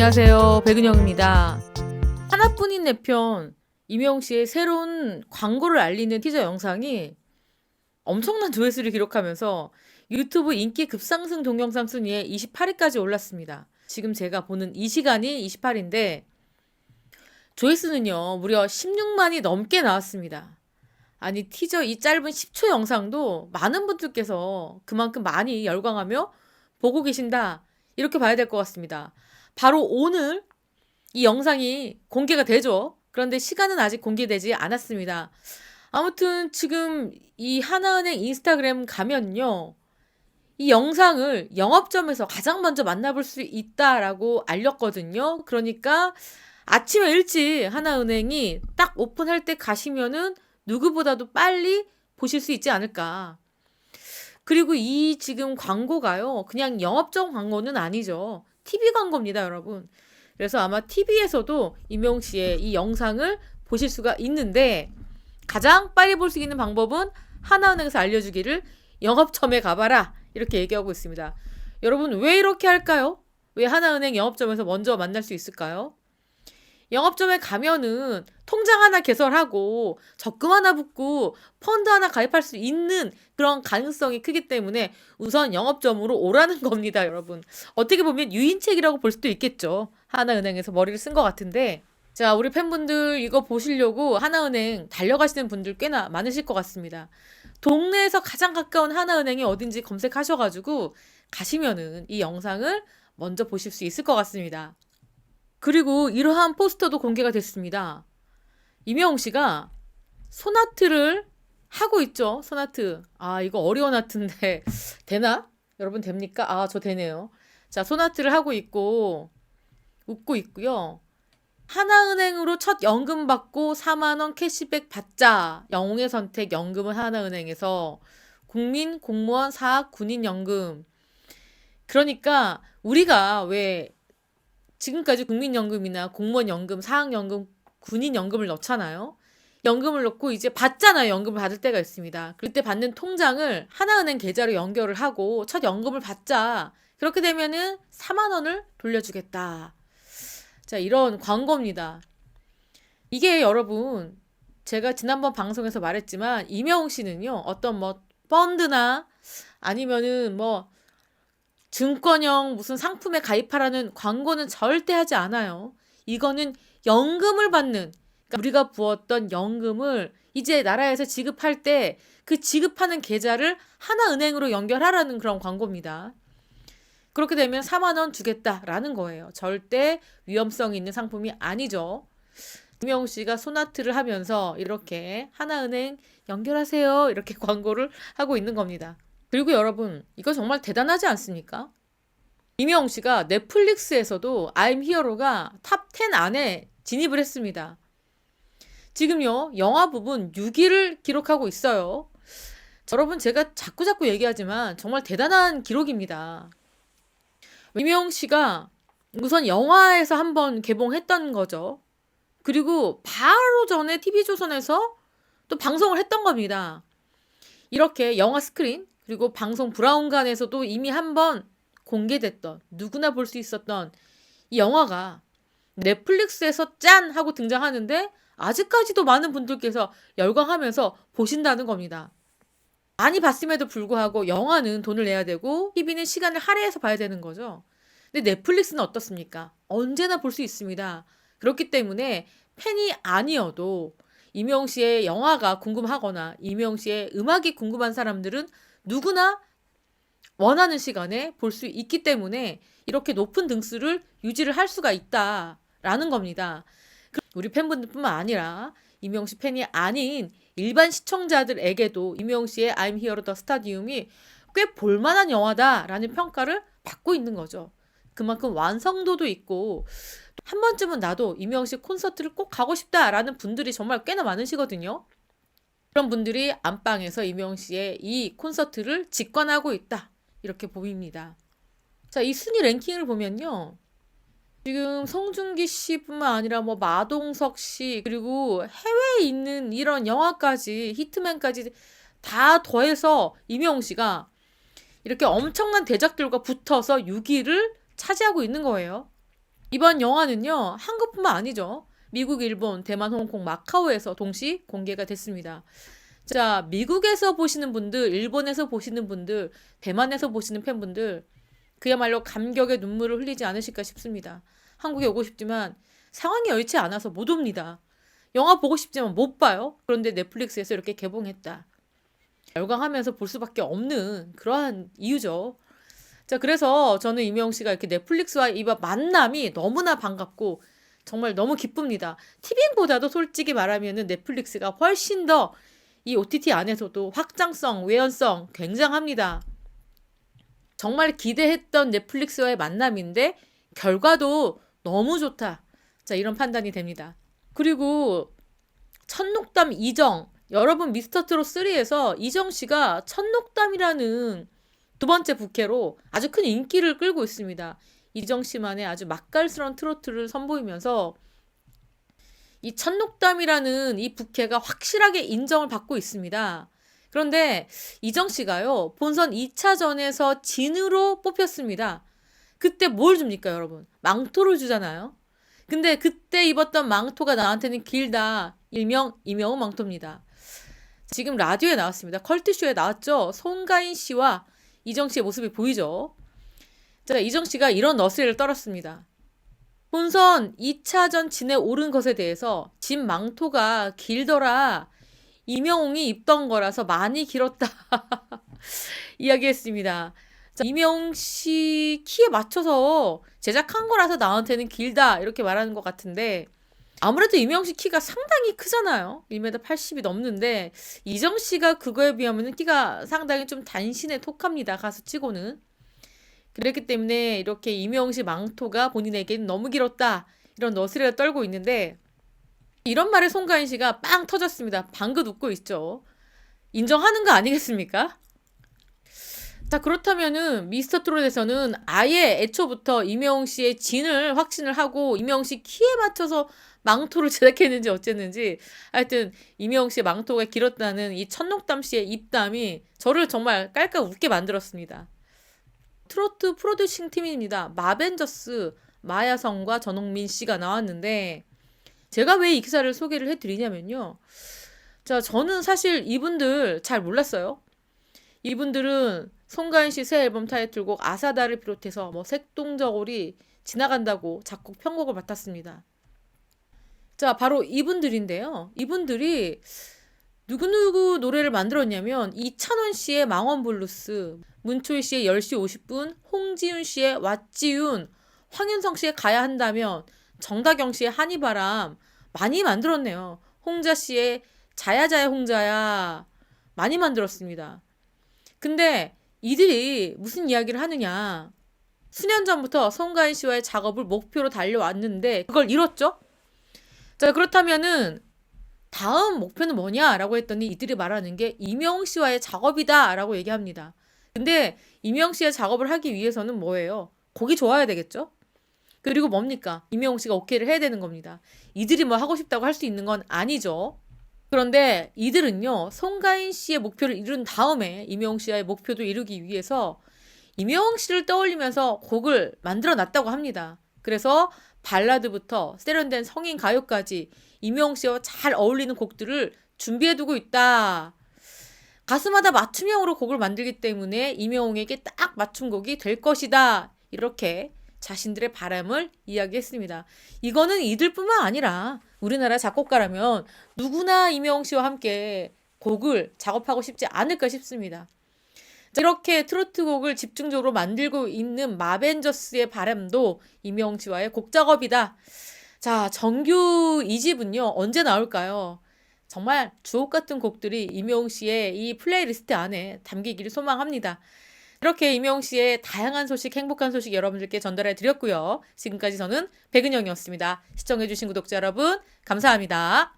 안녕하세요. 백은영입니다. 하나뿐인 내 편 이명 씨의 새로운 광고를 알리는 티저 영상이 엄청난 조회수를 기록하면서 유튜브 인기 급상승 동영상 순위에 28위까지 올랐습니다. 지금 제가 보는 이 시간이 28인데 조회수는요 무려 16만이 넘게 나왔습니다. 아니 티저 이 짧은 10초 영상도 많은 분들께서 그만큼 많이 열광하며 보고 계신다 이렇게 봐야 될 것 같습니다. 바로 오늘 이 영상이 공개가 되죠. 그런데 시간은 아직 공개되지 않았습니다. 아무튼 지금 이 하나은행 인스타그램 가면요. 이 영상을 영업점에서 가장 먼저 만나볼 수 있다라고 알렸거든요. 그러니까 아침에 일찍 하나은행이 딱 오픈할 때 가시면은 누구보다도 빨리 보실 수 있지 않을까. 그리고 이 지금 광고가요. 그냥 영업점 광고는 아니죠. TV 광고입니다, 여러분. 그래서 아마 TV에서도 임용 씨의 이 영상을 보실 수가 있는데 가장 빨리 볼 수 있는 방법은 하나은행에서 알려주기를 영업점에 가봐라 이렇게 얘기하고 있습니다. 여러분 왜 이렇게 할까요? 왜 하나은행 영업점에서 먼저 만날 수 있을까요? 영업점에 가면은 통장 하나 개설하고 적금 하나 붓고 펀드 하나 가입할 수 있는 그런 가능성이 크기 때문에 우선 영업점으로 오라는 겁니다, 여러분. 어떻게 보면 유인책이라고 볼 수도 있겠죠. 하나은행에서 머리를 쓴 것 같은데. 자, 우리 팬분들 이거 보시려고 하나은행 달려가시는 분들 꽤나 많으실 것 같습니다. 동네에서 가장 가까운 하나은행이 어딘지 검색하셔가지고 가시면은 이 영상을 먼저 보실 수 있을 것 같습니다. 그리고 이러한 포스터도 공개가 됐습니다. 이명웅 씨가 소나트를 하고 있죠. 소나트. 아, 이거 어려운 아트인데 되나? 여러분 됩니까? 아, 저 되네요. 자, 소나트를 하고 있고 웃고 있고요. 하나은행으로 첫 연금 받고 4만 원 캐시백 받자. 영웅의 선택 연금은 하나은행에서 국민 공무원 사학 군인 연금. 그러니까 우리가 왜 지금까지 국민연금이나 공무원연금, 사학연금, 군인연금을 넣잖아요. 연금을 넣고 이제 받잖아요. 연금을 받을 때가 있습니다. 그때 받는 통장을 하나은행 계좌로 연결을 하고 첫 연금을 받자. 그렇게 되면은 4만 원을 돌려주겠다. 자, 이런 광고입니다. 이게 여러분, 제가 지난번 방송에서 말했지만, 이명웅 씨는요, 어떤 뭐, 펀드나 아니면은 뭐, 증권형 무슨 상품에 가입하라는 광고는 절대 하지 않아요. 이거는 연금을 받는, 그러니까 우리가 부었던 연금을 이제 나라에서 지급할 때 그 지급하는 계좌를 하나은행으로 연결하라는 그런 광고입니다. 그렇게 되면 4만 원 주겠다라는 거예요. 절대 위험성 있는 상품이 아니죠. 김영우 씨가 소나트를 하면서 이렇게 하나은행 연결하세요. 이렇게 광고를 하고 있는 겁니다. 그리고 여러분, 이거 정말 대단하지 않습니까? 이명웅 씨가 넷플릭스에서도 I'm Hero가 탑 10 안에 진입을 했습니다. 지금요, 영화 부분 6위를 기록하고 있어요. 여러분, 제가 자꾸자꾸 얘기하지만 정말 대단한 기록입니다. 이명웅 씨가 우선 영화에서 한번 개봉했던 거죠. 그리고 바로 전에 TV조선에서 또 방송을 했던 겁니다. 이렇게 영화 스크린, 그리고 방송 브라운관에서도 이미 한번 공개됐던 누구나 볼 수 있었던 이 영화가 넷플릭스에서 짠 하고 등장하는데 아직까지도 많은 분들께서 열광하면서 보신다는 겁니다. 많이 봤음에도 불구하고 영화는 돈을 내야 되고 TV는 시간을 할애해서 봐야 되는 거죠. 근데 넷플릭스는 어떻습니까? 언제나 볼 수 있습니다. 그렇기 때문에 팬이 아니어도 이명 씨의 영화가 궁금하거나 이명 씨의 음악이 궁금한 사람들은 누구나 원하는 시간에 볼 수 있기 때문에 이렇게 높은 등수를 유지를 할 수가 있다라는 겁니다. 우리 팬분들뿐만 아니라 이명 씨 팬이 아닌 일반 시청자들에게도 이명 씨의 I'm Here the Stadium이 꽤 볼만한 영화다라는 평가를 받고 있는 거죠. 그만큼 완성도도 있고 한 번쯤은 나도 씨 콘서트를 꼭 가고 싶다라는 분들이 정말 꽤나 많으시거든요. 그런 분들이 안방에서 이명 씨의 이 콘서트를 직관하고 있다. 이렇게 보입니다. 자, 이 순위 랭킹을 보면요. 지금 송중기 씨뿐만 아니라 뭐 마동석 씨 그리고 해외에 있는 이런 영화까지 히트맨까지 다 더해서 이명웅 씨가 이렇게 엄청난 대작들과 붙어서 6위를 차지하고 있는 거예요. 이번 영화는요, 한국뿐만 아니죠. 미국, 일본, 대만, 홍콩, 마카오에서 동시 공개가 됐습니다. 자, 미국에서 보시는 분들, 일본에서 보시는 분들, 대만에서 보시는 팬분들, 그야말로 감격의 눈물을 흘리지 않으실까 싶습니다. 한국에 오고 싶지만 상황이 여의치 않아서 못 옵니다. 영화 보고 싶지만 못 봐요. 그런데 넷플릭스에서 이렇게 개봉했다. 열광하면서 볼 수밖에 없는 그러한 이유죠. 자, 그래서 저는 이명 씨가 이렇게 넷플릭스와 이 만남이 너무나 반갑고 정말 너무 기쁩니다. 티빙보다도 솔직히 말하면 넷플릭스가 훨씬 더 이 OTT 안에서도 확장성, 외연성 굉장합니다. 정말 기대했던 넷플릭스와의 만남인데 결과도 너무 좋다. 자, 이런 판단이 됩니다. 그리고 천녹담 이정 여러분 미스터 트롯 3에서 이정 씨가 천녹담이라는 두 번째 부캐로 아주 큰 인기를 끌고 있습니다. 이정 씨만의 아주 맛깔스러운 트로트를 선보이면서 이 천녹담이라는 이 부캐가 확실하게 인정을 받고 있습니다. 그런데 이정 씨가요, 본선 2차전에서 진으로 뽑혔습니다. 그때 뭘 줍니까, 여러분? 망토를 주잖아요. 근데 그때 입었던 망토가 나한테는 길다. 일명 이명우 망토입니다. 지금 라디오에 나왔습니다. 컬트쇼에 나왔죠. 송가인 씨와 이정 씨의 모습이 보이죠. 자, 이정 씨가 이런 너스레를 떨었습니다. 본선 2차전 진에 오른 것에 대해서 진 망토가 길더라. 이명웅이 입던 거라서 많이 길었다. 이야기했습니다. 자, 이명웅 씨 키에 맞춰서 제작한 거라서 나한테는 길다. 이렇게 말하는 것 같은데 아무래도 이명 씨 키가 상당히 크잖아요. 1m 80이 넘는데 이정 씨가 그거에 비하면 키가 상당히 좀 단신에 톡합니다. 가수 치고는. 그랬기 때문에 이렇게 이명 씨 망토가 본인에게는 너무 길었다. 이런 너스레를 떨고 있는데 이런 말에 송가인 씨가 빵 터졌습니다. 방긋 웃고 있죠. 인정하는 거 아니겠습니까? 자, 그렇다면은 미스터 트롯에서는 아예 애초부터 이명웅 씨의 진을 확신을 하고 이명웅 씨 키에 맞춰서 망토를 제작했는지 어쨌는지 하여튼 이명웅 씨의 망토가 길었다는 이 천록담 씨의 입담이 저를 정말 깔깔 웃게 만들었습니다. 트로트 프로듀싱 팀입니다. 마벤저스 마야성과 전홍민 씨가 나왔는데 제가 왜 이 기사를 소개를 해드리냐면요. 자, 저는 사실 이분들 잘 몰랐어요. 이분들은 송가인 씨 새 앨범 타이틀곡 아사다를 비롯해서 뭐 색동저고리 지나간다고 작곡 편곡을 맡았습니다. 자, 바로 이분들인데요. 이분들이 누구누구 노래를 만들었냐면 이찬원 씨의 망원 블루스, 문초희 씨의 10시 50분, 홍지윤 씨의 왓지윤, 황윤성 씨의 가야 한다면, 정다경 씨의 한이바람 많이 만들었네요. 홍자 씨의 자야자야 홍자야 많이 만들었습니다. 근데 이들이 무슨 이야기를 하느냐. 수년 전부터 송가인 씨와의 작업을 목표로 달려왔는데 그걸 이뤘죠? 자, 그렇다면은 다음 목표는 뭐냐라고 했더니 이들이 말하는 게 이명 씨와의 작업이다라고 얘기합니다. 근데 이명 씨의 작업을 하기 위해서는 뭐예요? 곡이 좋아야 되겠죠? 그리고 뭡니까? 이명웅 씨가 오케이를 해야 되는 겁니다. 이들이 뭐 하고 싶다고 할 수 있는 건 아니죠. 그런데 이들은요, 송가인 씨의 목표를 이룬 다음에 이명웅 씨와의 목표도 이루기 위해서 이명웅 씨를 떠올리면서 곡을 만들어 놨다고 합니다. 그래서 발라드부터 세련된 성인 가요까지 이명웅 씨와 잘 어울리는 곡들을 준비해 두고 있다. 가수마다 맞춤형으로 곡을 만들기 때문에 이명웅에게 딱 맞춤 곡이 될 것이다. 이렇게 자신들의 바람을 이야기했습니다. 이거는 이들뿐만 아니라 우리나라 작곡가라면 누구나 이명웅 씨와 함께 곡을 작업하고 싶지 않을까 싶습니다. 이렇게 트로트 곡을 집중적으로 만들고 있는 마벤저스의 바람도 이명웅 씨와의 곡 작업이다. 자, 정규 2집은요, 언제 나올까요? 정말 주옥 같은 곡들이 이명웅 씨의 이 플레이리스트 안에 담기기를 소망합니다. 이렇게 이명 씨의 다양한 소식, 행복한 소식 여러분들께 전달해 드렸고요. 지금까지 저는 백은영이었습니다. 시청해주신 구독자 여러분, 감사합니다.